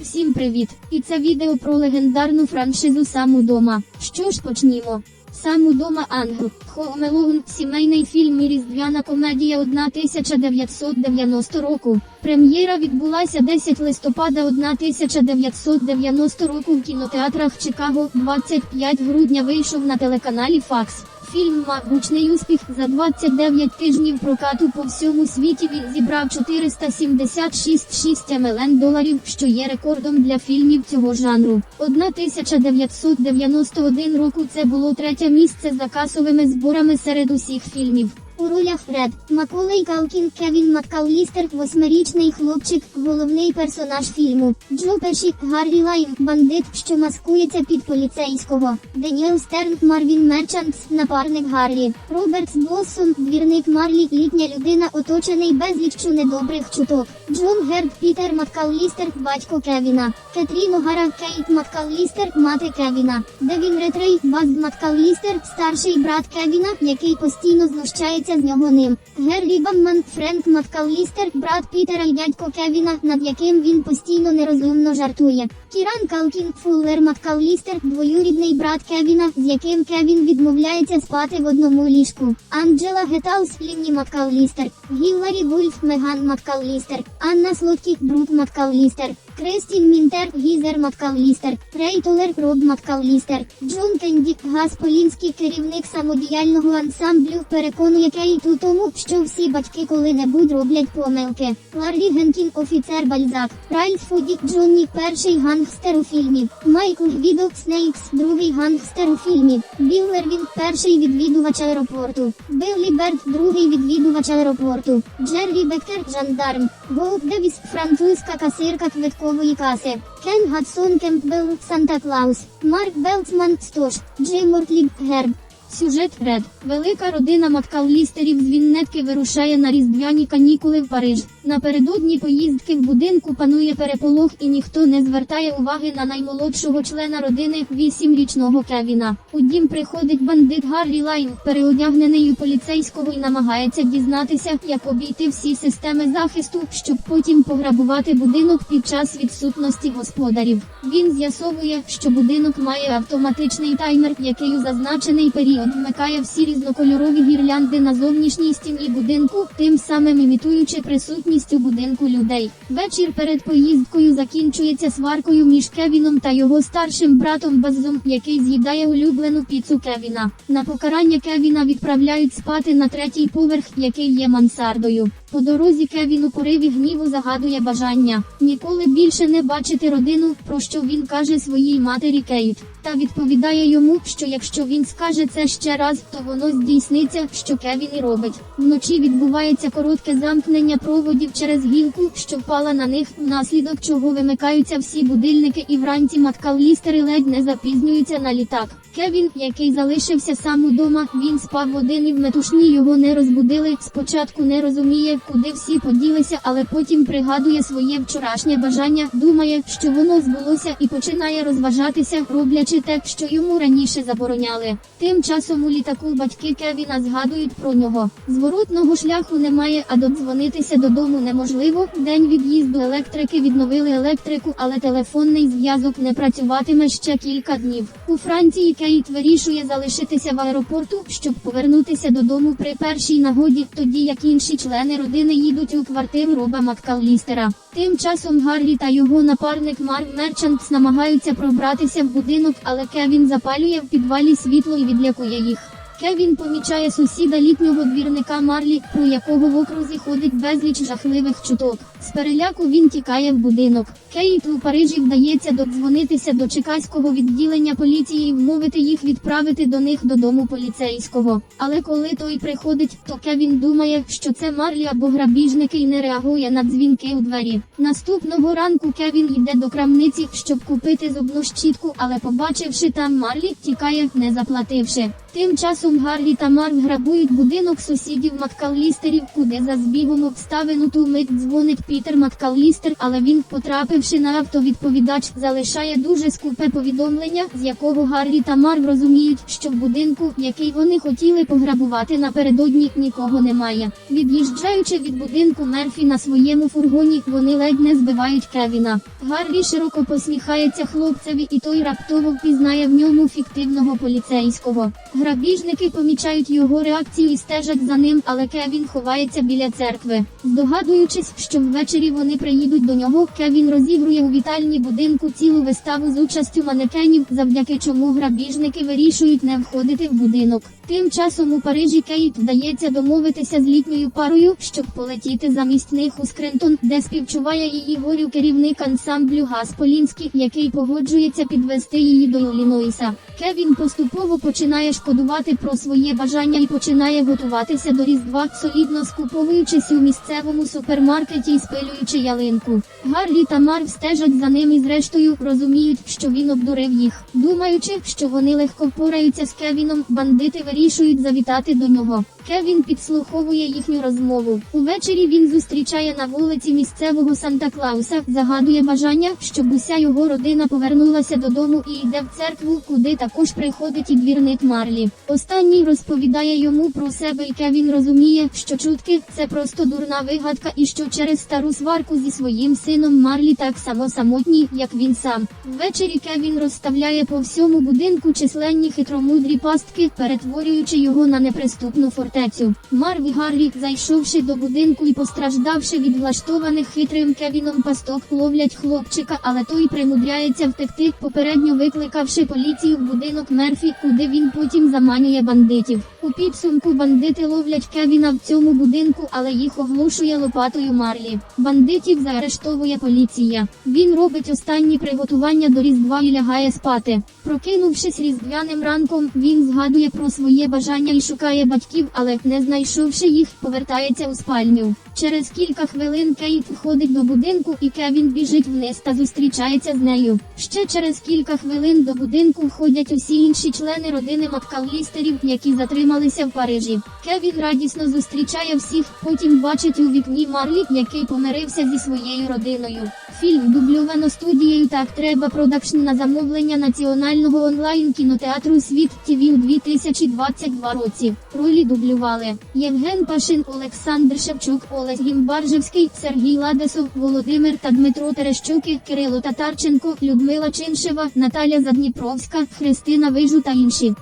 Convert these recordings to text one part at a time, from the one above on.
Всім привіт! І це відео про легендарну франшизу Сам удома. Що ж почнімо? Сам удома Англ. Alone – сімейний фільм і різдвяна комедія 1990 року. Прем'єра відбулася 10 листопада 1990 року в кінотеатрах Чикаго. 25 грудня вийшов на телеканалі Fox. Фільм мав успіх за 29 тижнів прокату по всьому світі. Він зібрав 476,6 млн доларів, що є рекордом для фільмів цього жанру. 1991 року це було третє місце за касовими зборами серед усіх фільмів. У ролях Фред, Маколей Калкін, Кевін Маккаулістер, восьмирічний хлопчик, головний персонаж фільму. Джо Пеші, Гаррі Лайн, бандит, що маскується під поліцейського. Деніел Стерн, Марвін Мерчантс, напарник Гаррі. Робертс Блоссон, двірник Марлі, літня людина, оточений безліччю недобрих чуток. Джон Герд, Пітер Маккаулістер, батько Кевіна. Кетрін Огара, Кейт Маккаулістер, мати Кевіна. Девін Ретрей, Базд Маккаулістер, старший брат Кевіна, який постійно знущається з нього ним. Геррі Бамман, Френк Маккаулістер, брат Пітера і дядько Кевіна, над яким він постійно нерозумно жартує. Кіран Калкін, Фуллер Маккаулістер, двоюрідний брат Кевіна, з яким Кевін відмовляється спати в одному ліжку. Анджела Гетаус, Лінні Маккаулістер, Гілларі Вульф, Меган Маккаулістер, Анна Слоткі, Брут Маккаулістер, Кристін Мінтер, Гізер Маккаулістер, Рей Толер, Роб Маккаулістер, Джон Кенді, Гас Полінський, керівник самодіяльного ансамблю, переконує Кейт у тому, що всі батьки коли-небудь роблять помилки. Ларлі Генкін, офіцер Бальзак, Райльс Фуді, Джонні, перший гангстер у фільмі, Майкл Гвідо, Снейкс, другий гангстер у фільмі, Білл Ервін, перший відвідувач аеропорту, Біллі Берт, другий відвідувач аеропорту, Джеррі Бектер, жандарм, Гоуп Девіс, французька касирка квиткової каси, Кен Гадсон Кемпбелл, Санта Клаус, Марк Белцман, Стош, Джим Мортліб, Герб. Сюжет Фред. Велика родина маткаллістерів з Віннетки вирушає на різдвяні канікули в Париж. Напередодні поїздки в будинку панує переполох і ніхто не звертає уваги на наймолодшого члена родини вісімрічного Кевіна. У дім приходить бандит Гарлі Лайн, переодягнений у поліцейського і намагається дізнатися, як обійти всі системи захисту, щоб потім пограбувати будинок під час відсутності господарів. Він з'ясовує, що будинок має автоматичний таймер, який у зазначений період вмикає всі різнокольорові гірлянди на зовнішній стіні будинку, тим самим імітуючи присутність у будинку людей. Вечір перед поїздкою закінчується сваркою між Кевіном та його старшим братом Базом, який з'їдає улюблену піцу Кевіна. На покарання Кевіна відправляють спати на третій поверх, який є мансардою. По дорозі Кевін у пориві гніву загадує бажання ніколи більше не бачити родину, про що він каже своїй матері Кейт. Та відповідає йому, що якщо він скаже це ще раз, то воно здійсниться, що Кевін і робить. Вночі відбувається коротке замкнення проводів через гілку, що впала на них, внаслідок чого вимикаються всі будильники, і вранці маткаулістери ледь не запізнюються на літак. Кевін, який залишився сам удома, він спав один і в метушні його не розбудили. Спочатку не розуміє, куди всі поділися, але потім пригадує своє вчорашнє бажання, думає, що воно збулося, і починає розважатися, роблячи те, що йому раніше забороняли. Тим часом у літаку батьки Кевіна згадують про нього. Зворотного шляху немає, а додзвонитися додому неможливо. День від'їзду електрики відновили електрику, але телефонний зв'язок не працюватиме ще кілька днів. У Франції Кейт вирішує залишитися в аеропорту, щоб повернутися додому при першій нагоді, тоді як інші члени родини їдуть у квартиру Роба Маккаллістера. Тим часом Гарлі та його напарник Марк Мерчантс намагаються пробратися в будинок, але Кевін запалює в підвалі світло і відлякує їх. Кевін помічає сусіда літнього двірника Марлі, про якого в окрузі ходить безліч жахливих чуток. З переляку він тікає в будинок. Кейт у Парижі вдається додзвонитися до чекаського відділення поліції і вмовити їх відправити до них додому поліцейського. Але коли той приходить, то Кевін думає, що це Марлі або грабіжники і не реагує на дзвінки у двері. Наступного ранку Кевін йде до крамниці, щоб купити зубну щітку, але побачивши там Марлі, тікає, не заплативши. Тим часом Гарлі та Марк грабують будинок сусідів Маккаллістерів, куди за збігом обставин у ту мить дзвонить Пітер Маккаллістер, але він, потрапивши на автовідповідач, залишає дуже скупе повідомлення, з якого Гарлі та Марк розуміють, що в будинку, який вони хотіли пограбувати напередодні, нікого немає. Від'їжджаючи від будинку Мерфі на своєму фургоні, вони ледь не збивають Кевіна. Гарлі широко посміхається хлопцеві, і той раптово впізнає в ньому фіктивного поліцейського. Грабіжники помічають його реакцію і стежать за ним, але Кевін ховається біля церкви. Здогадуючись, що ввечері вони приїдуть до нього, Кевін розігрує у вітальні будинку цілу виставу з участю манекенів, завдяки чому грабіжники вирішують не входити в будинок. Тим часом у Парижі Кейт вдається домовитися з літньою парою, щоб полетіти замість них у Скрентон, де співчуває її горю керівник ансамблю Газ Полінський, який погоджується підвести її до Іллінойса. Кевін поступово починає шкодувати про своє бажання і починає готуватися до Різдва, солідно скуповуючись у місцевому супермаркеті і спилюючи ялинку. Гарлі та Марв стежать за ним і зрештою розуміють, що він обдурив їх. Думаючи, що вони легко впораються з Кевіном, бандити вирішують завітати до нього. Кевін підслуховує їхню розмову. Увечері він зустрічає на вулиці місцевого Санта Клауса, загадує бажання, щоб уся його родина повернулася додому і йде в церкву, куди також приходить і двірник Марлі. Останній розповідає йому про себе, і Кевін розуміє, що чутки це просто дурна вигадка, і що через стару сварку зі своїм сином Марлі так само самотній, як він сам. Ввечері Кевін розставляє по всьому будинку численні хитромудрі пастки, перетворюючи його на неприступну фортецю. Марв і Гарлі, зайшовши до будинку і постраждавши від влаштованих хитрим Кевіном пасток, ловлять хлопчика, але той примудряється втекти, попередньо викликавши поліцію в будинок Мерфі, куди він потім заманює бандитів. У підсумку бандити ловлять Кевіна в цьому будинку, але їх оглушує лопатою Марлі. Бандитів заарештовує поліція. Він робить останні приготування до Різдва і лягає спати. Прокинувшись різдвяним ранком, він згадує про своє бажання і шукає батьків, але, не знайшовши їх, повертається у спальню. Через кілька хвилин Кейт входить до будинку і Кевін біжить вниз та зустрічається з нею. Ще через кілька хвилин до будинку входять усі інші члени родини Маккаллістерів, які затрималися в Парижі. Кевін радісно зустрічає всіх, потім бачить у вікні Марлі, який помирився зі своєю родиною. Фільм дубльовано студією Так треба продакшн на замовлення національного онлайн кінотеатру Світ ТВ у 2022 році. Ролі дублювали Євген Пашин, Олександр Шевчук, Олесь Гімбаржевський, Сергій Ладесов, Володимир та Дмитро Терещуки, Кирило Татарченко, Людмила Чиншева, Наталя Задніпровська, Христина Вижу та інші.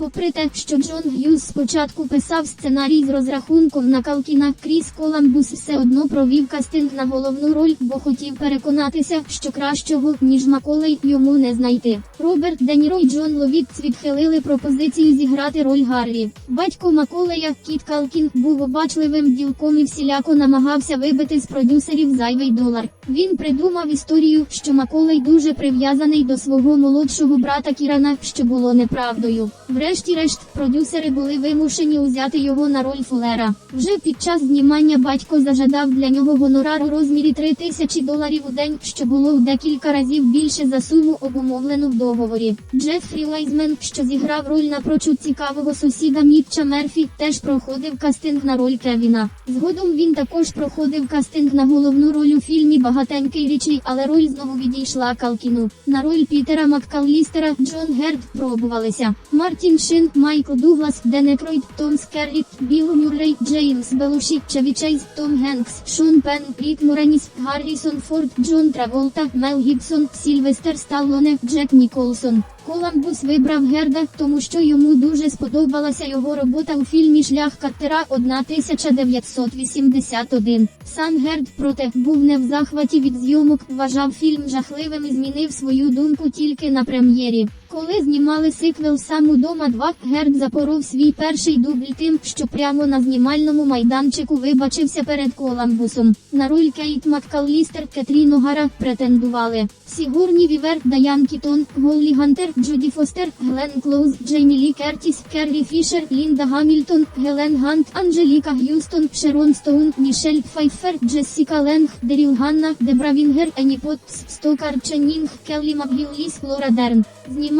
Попри те, що Джон Г'юз спочатку писав сценарій з розрахунком на Калкіна, Кріс Коламбус все одно провів кастинг на головну роль, бо хотів переконатися, що кращого, ніж Маколей, йому не знайти. Роберт Де Ніро і Джон Ловітц відхилили пропозицію зіграти роль Гарлі. Батько Маколея, Кіт Калкін, був обачливим ділком і всіляко намагався вибити з продюсерів зайвий долар. Він придумав історію, що Маколей дуже прив'язаний до свого молодшого брата Кірана, що було неправдою. Врешті-решт, продюсери були вимушені узяти його на роль Фулера. Вже під час знімання батько зажадав для нього гонорар у розмірі 3 тисячі доларів у день, що було в декілька разів більше за суму обумовлену в договорі. Джефрі Лайзмен, що зіграв роль напрочуд цікавого сусіда Мітча Мерфі, теж проходив кастинг на роль Кевіна. Згодом він також проходив кастинг на головну роль у фільмі Багатенький річний, але роль знову відійшла Калкіну. На роль Пітера Маккаллістера Джон Герд пробувалися. Мартін Шин, Майкл Дуглас, Денекройд, Том Скерліт, Білл Мюррей, Джеймс Белуші, Чеві Чейз, Том Генкс, Шон Пен, Рік Мореніс, Гаррісон Форд, Джон Траволта, Мел Гібсон, Сільвестер Сталлоне, Джек Ніколсон. Коламбус вибрав Герда, тому що йому дуже сподобалася його робота у фільмі Шлях Каттера 1981. Сам Герд, проте, був не в захваті від зйомок, вважав фільм жахливим і змінив свою думку тільки на прем'єрі. Коли знімали сиквел «Сам удома 2», Герд запоров свій перший дубль тим, що прямо на знімальному майданчику вибачився перед Коламбусом. На роль Кейт Маккаллістер, Кетрін Огара претендували. Сігурні Вівер, Даян Кітон, Голлі Гантер, Джуді Фостер, Глен Клоуз, Джеймі Лі Кертіс, Керрі Фішер, Лінда Гамільтон, Гелен Гант, Анжеліка Г'юстон, Шерон Стоун, Мішель Пфайфер, Джессіка Ленг, Деріл Ганна, Дебра Вінгер, Ені Поттс, Стокар Ченнінг, Келлі Макгілліс, Лора Дерн.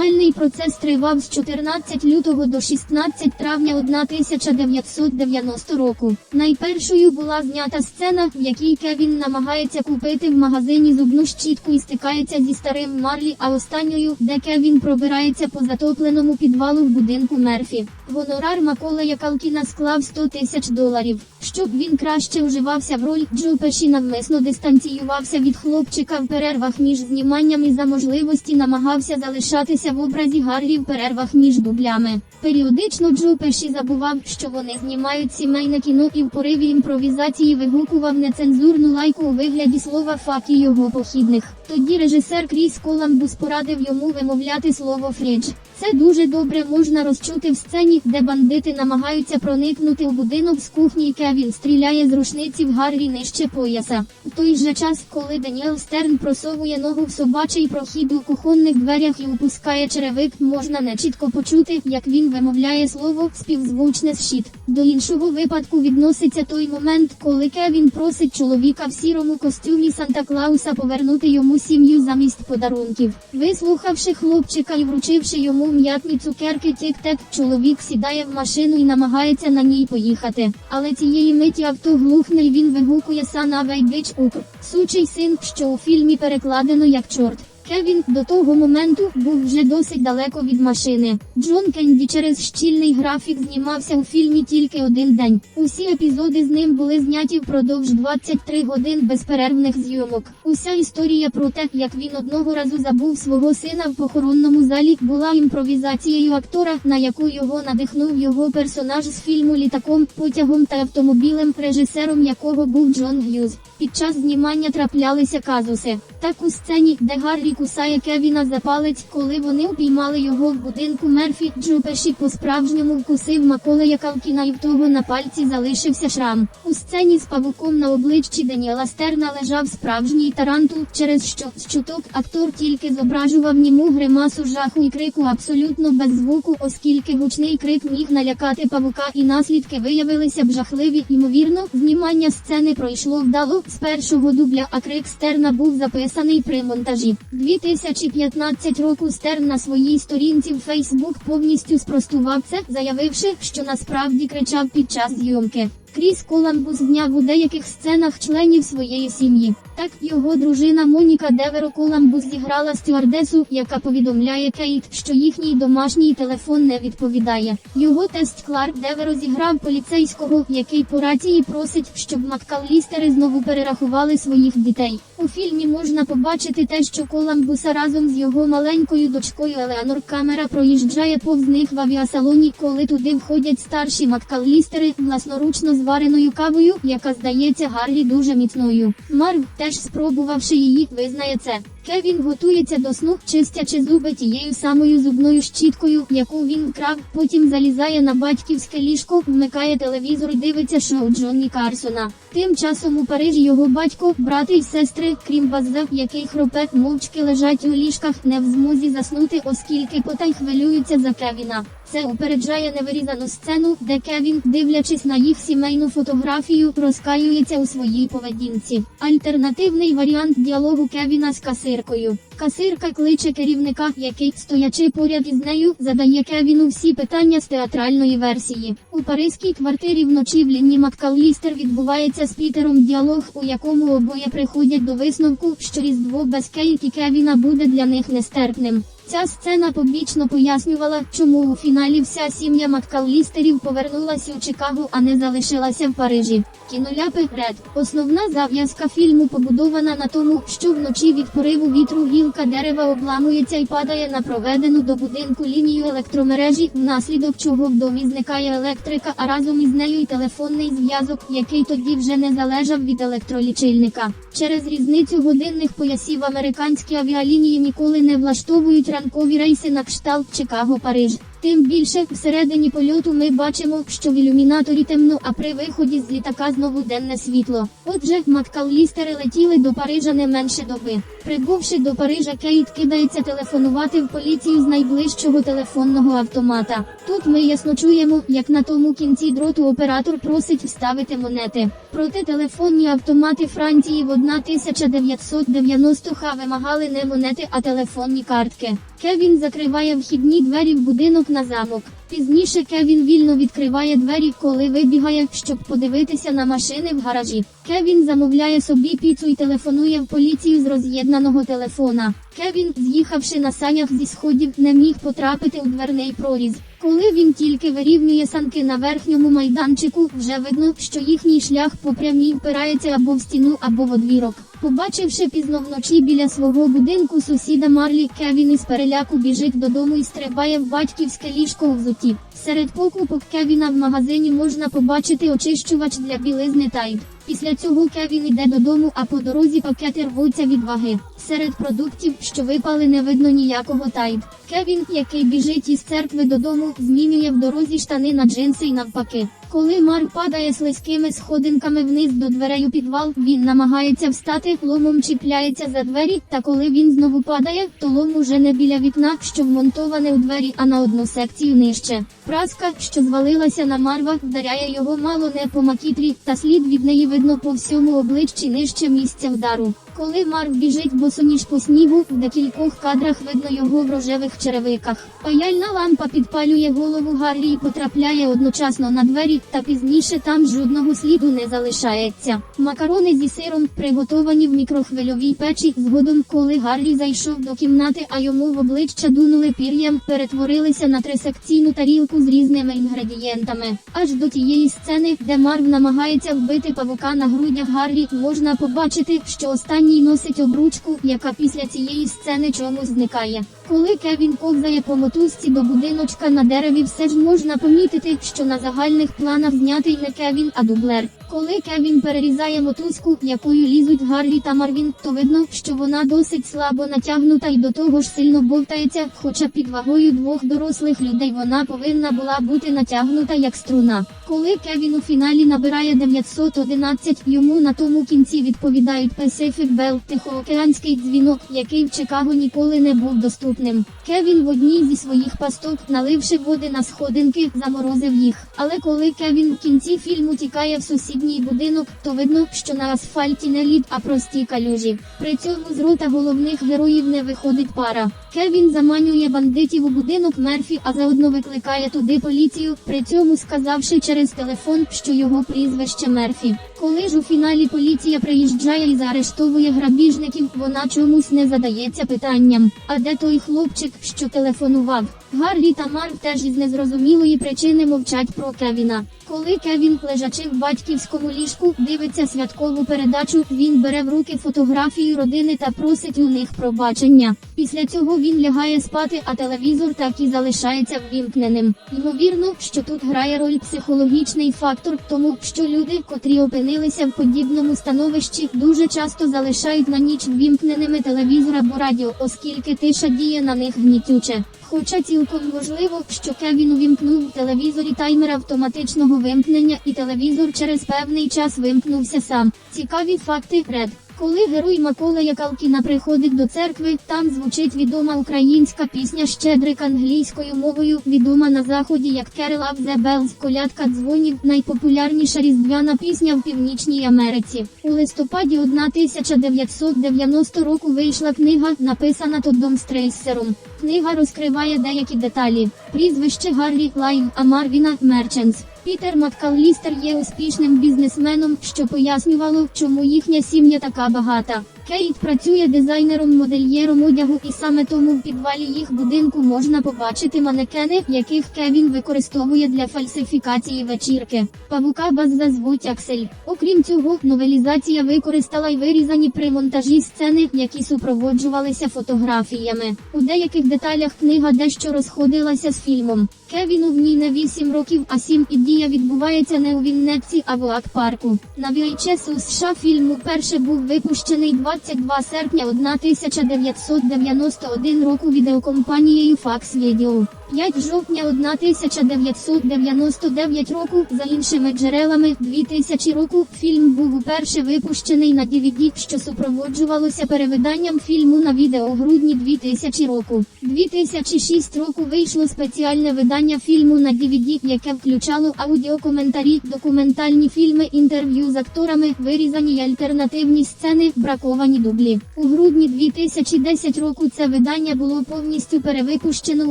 Знімальний процес тривав з 14 лютого до 16 травня 1990 року. Найпершою була знята сцена, в якій Кевін намагається купити в магазині зубну щітку і стикається зі старим Марлі, а останньою, де Кевін пробирається по затопленому підвалу в будинку Мерфі. Гонорар Маколея Калкіна склав 100 тисяч доларів. Щоб він краще вживався в роль, Джо Пеші навмисно дистанціювався від хлопчика в перервах між зніманням і за можливості намагався залишатися в образі Гаррі в перервах між дублями. Періодично Джо Пеші забував, що вони знімають сімейне кіно і в пориві імпровізації вигукував нецензурну лайку у вигляді слова факі його похідних. Тоді режисер Кріс Коламбус порадив йому вимовляти слово фрідж. Це дуже добре можна розчути в сцені, де бандити намагаються проникнути у будинок з кухні. і Кевін стріляє з рушниці в Гаррі нижче пояса. В той же час, коли Даніел Стерн просовує ногу в собачий прохід у кухонних дверях і опускає черевик, можна нечітко почути, як він вимовляє слово співзвучне з щит. До іншого випадку відноситься той момент, коли Кевін просить чоловіка в сірому костюмі Санта Клауса повернути йому сім'ю замість подарунків. Вислухавши хлопчика і вручивши йому м'ятні цукерки тік-тек, чоловік сідає в машину і намагається на ній поїхати. Але цієї миті авто глухне і він вигукує Сана Вейбич Укр. Сучий син, що у фільмі перекладено як чорт. Кевін до того моменту був вже досить далеко від машини. Джон Кенді через щільний графік знімався у фільмі тільки один день. Усі епізоди з ним були зняті впродовж 23 годин безперервних зйомок. Уся історія про те, як він одного разу забув свого сина в похоронному залі, була імпровізацією актора, на яку його надихнув його персонаж з фільму літаком, потягом та автомобілем, режисером якого був Джон Г'юз. Під час знімання траплялися казуси. Так у сцені, де Гаррі кусає Кевіна за палець, коли вони упіймали його в будинку Мерфі, Джо по-справжньому вкусив Маколея Калкіна і в того на пальці залишився шрам. У сцені з павуком на обличчі Даніела Стерна лежав справжній тарантул, через що з чуток актор тільки зображував німу гримасу жаху і крику абсолютно без звуку, оскільки гучний крик міг налякати павука і наслідки виявилися б жахливі. Ймовірно, знімання сцени пройшло вдало з першого дубля, а крик Стерна був записаний при монтажі. 2015 року Стерн на своїй сторінці в Фейсбук повністю спростував це, заявивши, що насправді кричав під час зйомки. Кріс Коламбус зняв у деяких сценах членів своєї сім'ї. Так його дружина Моніка Деверо Коламбус зіграла стюардесу, яка повідомляє Кейт, що їхній домашній телефон не відповідає. Його тест Кларк Деверо зіграв поліцейського, який по рації просить, щоб Маккаллістери знову перерахували своїх дітей. У фільмі можна побачити те, що Коламбуса разом з його маленькою дочкою Елеонор камера проїжджає повз них в авіасалоні, коли туди входять старші Маккаллістери власноручно звареною кавою, яка здається Гарлі дуже міцною. Марв, теж спробувавши її, визнає це. Кевін готується до сну, чистячи зуби тією самою зубною щіткою, яку він вкрав, потім залізає на батьківське ліжко, вмикає телевізор і дивиться шоу Джонні Карсона. Тим часом у Парижі його батько, брати й сестри, крім Базза, який хропе, мовчки лежать у ліжках, не в змозі заснути, оскільки потай хвилюються за Кевіна. Це упереджає невирізану сцену, де Кевін, дивлячись на їх сімейну фотографію, розкаюється у своїй поведінці. Альтернативний варіант діалогу Кевіна з касиркою. Касирка кличе керівника, який, стоячи поряд із нею, задає Кевіну всі питання з театральної версії. У паризькій квартирі вночі в Лінні Маккаллістер відбувається з Пітером діалог, у якому обоє приходять до висновку, що різдво без Кейт і Кевіна буде для них нестерпним. Ця сцена побічно пояснювала, чому у фіналі вся сім'я Маккалістерів повернулася у Чикаго, а не залишилася в Парижі. Кіноляпи Ред. Основна зав'язка фільму побудована на тому, що вночі від пориву вітру гілка дерева обламується і падає на проведену до будинку лінію електромережі, внаслідок чого в домі зникає електрика, а разом із нею й телефонний зв'язок, який тоді вже не залежав від електролічильника. Через різницю годинних поясів американські авіалінії ніколи не влаштовують ранкові рейси на кшталт Чикаго-Париж. Тим більше всередині польоту ми бачимо, що в ілюмінаторі темно, а при виході з літака знову денне світло. Отже, маккаллістери летіли до Парижа не менше доби. Прибувши до Парижа, Кейт кидається телефонувати в поліцію з найближчого телефонного автомата. Тут ми ясно чуємо, як на тому кінці дроту оператор просить вставити монети. Проте телефонні автомати Франції в 1990 х вимагали не монети, а телефонні картки. Кевін закриває вхідні двері в будинок на замок. Пізніше Кевін вільно відкриває двері, коли вибігає, щоб подивитися на машини в гаражі. Кевін замовляє собі піцу і телефонує в поліцію з роз'єднаного телефона. Кевін, з'їхавши на санях зі сходів, не міг потрапити у дверний проріз. Коли він тільки вирівнює санки на верхньому майданчику, вже видно, що їхній шлях по прямій впирається або в стіну, або в одвірок. Побачивши пізно вночі біля свого будинку сусіда Марлі, Кевін із переляку біжить додому і стрибає в батьківське ліжко у взуті. Серед покупок Кевіна в магазині можна побачити очищувач для білизни Тайд. Після цього Кевін іде додому, а по дорозі пакети рвуться від ваги. Серед продуктів, що випали, не видно ніякого тайд. Кевін, який біжить із церкви додому, змінює в дорозі штани на джинси і навпаки. Коли Марк падає слизькими сходинками вниз до дверей у підвал, він намагається встати, ломом чіпляється за двері, та коли він знову падає, то лом уже не біля вікна, що вмонтоване у двері, а на одну секцію нижче. Праска, що звалилася на Марва, вдаряє його мало не по макітрі, та слід від неї видно по всьому обличчі нижче місця вдару. Коли Марк біжить босоніж по снігу, в декількох кадрах видно його в рожевих черевиках. Паяльна лампа підпалює голову Гарлі і потрапляє одночасно на двері, та пізніше там жодного сліду не залишається. Макарони зі сиром приготовані в мікрохвильовій печі. Згодом, коли Гарлі зайшов до кімнати, а йому в обличчя дунули пір'ям, перетворилися на трисекційну тарілку з різними інгредієнтами. Аж до тієї сцени, де Марв намагається вбити павука на грудях Гарлі, можна побачити, що останній носить обручку, яка після цієї сцени чомусь зникає. Коли Кевін ковзає по мотузці до будиночка на дереві, все ж можна помітити, що на загальних планах знятий не Кевін, а дублер. Коли Кевін перерізає мотузку, якою лізуть Гарлі та Марвін, то видно, що вона досить слабо натягнута і до того ж сильно бовтається, хоча під вагою двох дорослих людей вона повинна була бути натягнута як струна. Коли Кевін у фіналі набирає 911, йому на тому кінці відповідають Pacific Bell, тихоокеанський дзвінок, який в Чикаго ніколи не був доступним. Кевін в одній зі своїх пасток, наливши води на сходинки, заморозив їх. Але коли Кевін в кінці фільму тікає в сусідній будинок, то видно, що на асфальті не лід, а прості калюжі. При цьому з рота головних героїв не виходить пара. Кевін заманює бандитів у будинок Мерфі, а заодно викликає туди поліцію, при цьому сказавши через телефон, що його прізвище Мерфі. Коли ж у фіналі поліція приїжджає і заарештовує грабіжників, вона чомусь не задається питанням. А де той хлопчик, що телефонував? Гарлі та Марк теж із незрозумілої причини мовчать про Кевіна. Коли Кевін, лежачи в батьківському ліжку, дивиться святкову передачу, він бере в руки фотографію родини та просить у них пробачення. Після цього він лягає спати, а телевізор так і залишається ввімкненим. Ймовірно, що тут грає роль психологічний фактор, тому що люди, котрі опинилися в подібному становищі, дуже часто залишають на ніч ввімкненими телевізор або радіо, оскільки тиша діє на них гнітюче. Хоча цілком можливо, що Кевін увімкнув в телевізорі таймер автоматичного вимкнення, і телевізор через певний час вимкнувся сам. Цікаві факти Ред. Коли герой Маколея Калкіна приходить до церкви, там звучить відома українська пісня Щедрик англійською мовою, відома на заході як Carol of the Bells, колядка дзвонів, найпопулярніша різдвяна пісня в Північній Америці. У листопаді 1990 року вийшла книга, написана Тоддом Стрейсером. Книга розкриває деякі деталі. Прізвище Гаррі Лайм, а Марвіна Мерченс. Пітер Маккаллістер є успішним бізнесменом, що пояснювало, чому їхня сім'я така багата. Кейт працює дизайнером-модельєром одягу, і саме тому в підвалі їх будинку можна побачити манекени, яких Кевін використовує для фальсифікації вечірки. Павука Базза звуть Аксель. Окрім цього, новелізація використала й вирізані при монтажі сцени, які супроводжувалися фотографіями. У деяких деталях книга дещо розходилася з фільмом. Кевіну в ній не 8 років, а 7 і дія відбувається не у Віннетці, а в Оак-парку. На VHS у США фільм уперше був випущений 22 серпня 1991 року відеокомпанією Fax Video. 5 жовтня 1999 року, за іншими джерелами, 2000 року, фільм був уперше випущений на DVD, що супроводжувалося перевиданням фільму на відео у грудні 2000 року. 2006 року вийшло спеціальне видання фільму на DVD, яке включало аудіокоментарі, документальні фільми, інтерв'ю з акторами, вирізані й альтернативні сцени, браковані дублі. У грудні 2010 року це видання було повністю перевипущено в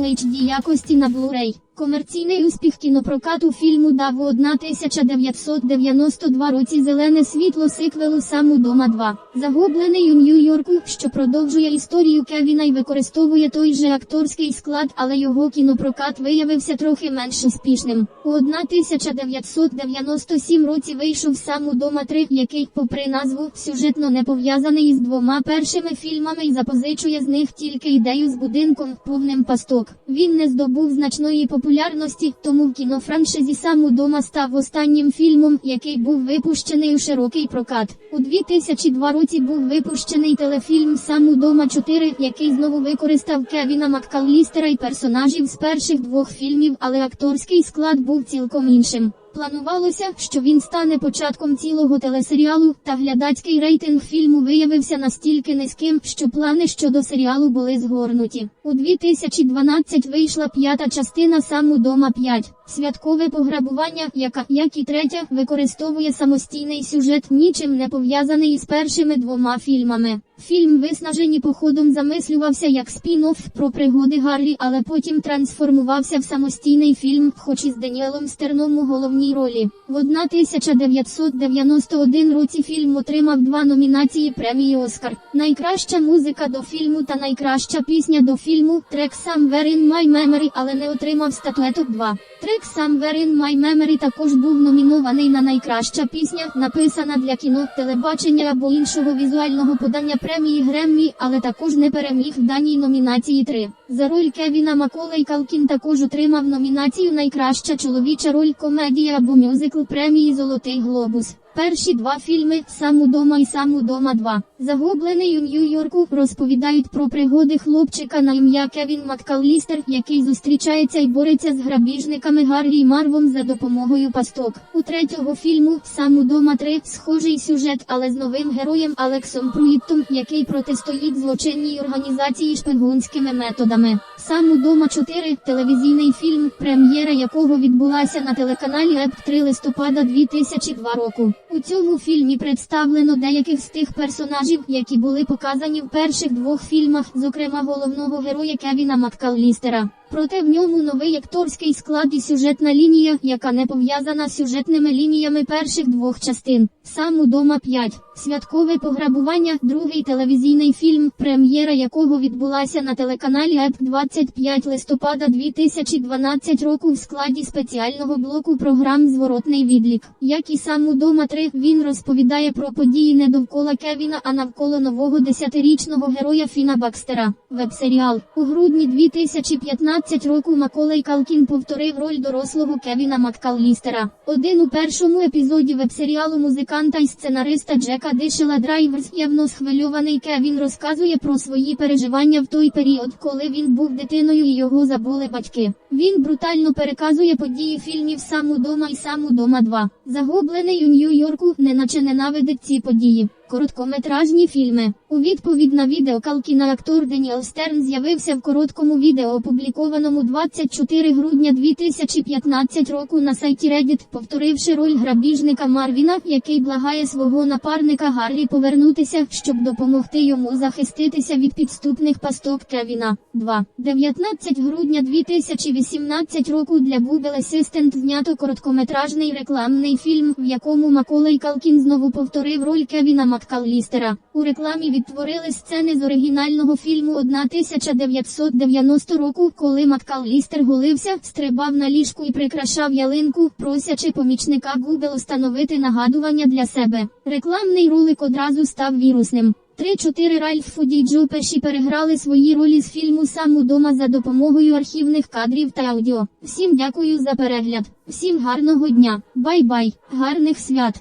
HD якості на Blu-ray. Комерційний успіх кінопрокату фільму дав у 1992 році зелене світло сиквелу «Сам удома 2». Загублений у Нью-Йорку, що продовжує історію Кевіна і використовує той же акторський склад, але його кінопрокат виявився трохи менш успішним. У 1997 році вийшов «Сам удома 3», який, попри назву, сюжетно не пов'язаний із двома першими фільмами і запозичує з них тільки ідею з будинком повним пасток. Він не здобув значної популярності, тому в кінофраншизі «Сам удома» став останнім фільмом, який був випущений у широкий прокат. У 2002 році був випущений телефільм «Сам удома 4», який знову використав Кевіна Маккаллістера і персонажів з перших двох фільмів, але акторський склад був цілком іншим. Планувалося, що він стане початком цілого телесеріалу, та глядацький рейтинг фільму виявився настільки низьким, що плани щодо серіалу були згорнуті. У 2012 вийшла п'ята частина «Сам удома 5». Святкове пограбування, яка, як і третя, використовує самостійний сюжет, нічим не пов'язаний із першими двома фільмами. Фільм виснажені походом замислювався як спін-офф про пригоди Гарлі, але потім трансформувався в самостійний фільм, хоч із Даніелом Стерном у головній ролі. В 1991 році фільм отримав два номінації премії Оскар. Найкраща музика до фільму та найкраща пісня до фільму трек Somewhere in My Memory, але не отримав статуеток 2. Трек Somewhere in My Memory також був номінований на найкраща пісня, написана для кіно, телебачення або іншого візуального подання премії Греммі, але також не переміг в даній номінації 3. За роль Кевіна Маколей Калкін також отримав номінацію Найкраща чоловіча роль комедія або мюзикл премії Золотий Глобус. Перші два фільми Сам удома і Сам удома 2. Загублений у Нью-Йорку розповідають про пригоди хлопчика на ім'я Кевін Маккаллістер, який зустрічається і бореться з грабіжниками Гарлі і Марвом за допомогою пасток. У третього фільму Сам удома 3 схожий сюжет, але з новим героєм Алексом Пруїттом, який протистоїть злочинній організації шпигунськими методами. Сам удома 4 телевізійний фільм, прем'єра якого відбулася на телеканалі ЕП 3 листопада 2002 року. У цьому фільмі представлено деяких з тих персонажів, які були показані в перших двох фільмах, зокрема головного героя Кевіна Маккаллістера. Проте в ньому новий акторський склад і сюжетна лінія, яка не пов'язана з сюжетними лініями перших двох частин. Сам удома 5. Святкове пограбування, другий телевізійний фільм, прем'єра якого відбулася на телеканалі ЕП 25 листопада 2012 року в складі спеціального блоку програм Зворотний відлік. Як і сам удома 3, він розповідає про події не довкола Кевіна, а навколо нового десятирічного героя Фіна Бакстера. Веб-серіал. У грудні 2015 року Маколей Калкін повторив роль дорослого Кевіна Маккаллістера. Один у першому епізоді веб-серіалу музиканта і сценариста Джека Дишела Драйверс явно схвильований Кевін розказує про свої переживання в той період, коли він був дитиною і його забули батьки. Він брутально переказує події фільмів «Сам удома» і «Сам удома 2». Загублений у Нью-Йорку, неначе ненавидить ці події. Короткометражні фільми. У відповідь на відео Калкіна актор Деніел Стерн з'явився в короткому відео, опублікованому 24 грудня 2015 року на сайті Reddit, повторивши роль грабіжника Марвіна, який благає свого напарника Гаррі повернутися, щоб допомогти йому захиститися від підступних пасток Кевіна. 2. 19 грудня 2018 року для Google Assistant знято короткометражний рекламний фільм, в якому Маколей Калкін знову повторив роль Кевіна Маккаллістера. У рекламі відтворили сцени з оригінального фільму 1990 року, коли Маккаллістер голився, стрибав на ліжку і прикрашав ялинку, просячи помічника Google встановити нагадування для себе. Рекламний ролик одразу став вірусним. 3-4 Ральф Фуді Джо Пеші переграли свої ролі з фільму сам удома за допомогою архівних кадрів та аудіо. Всім дякую за перегляд. Всім гарного дня. Бай-бай, гарних свят.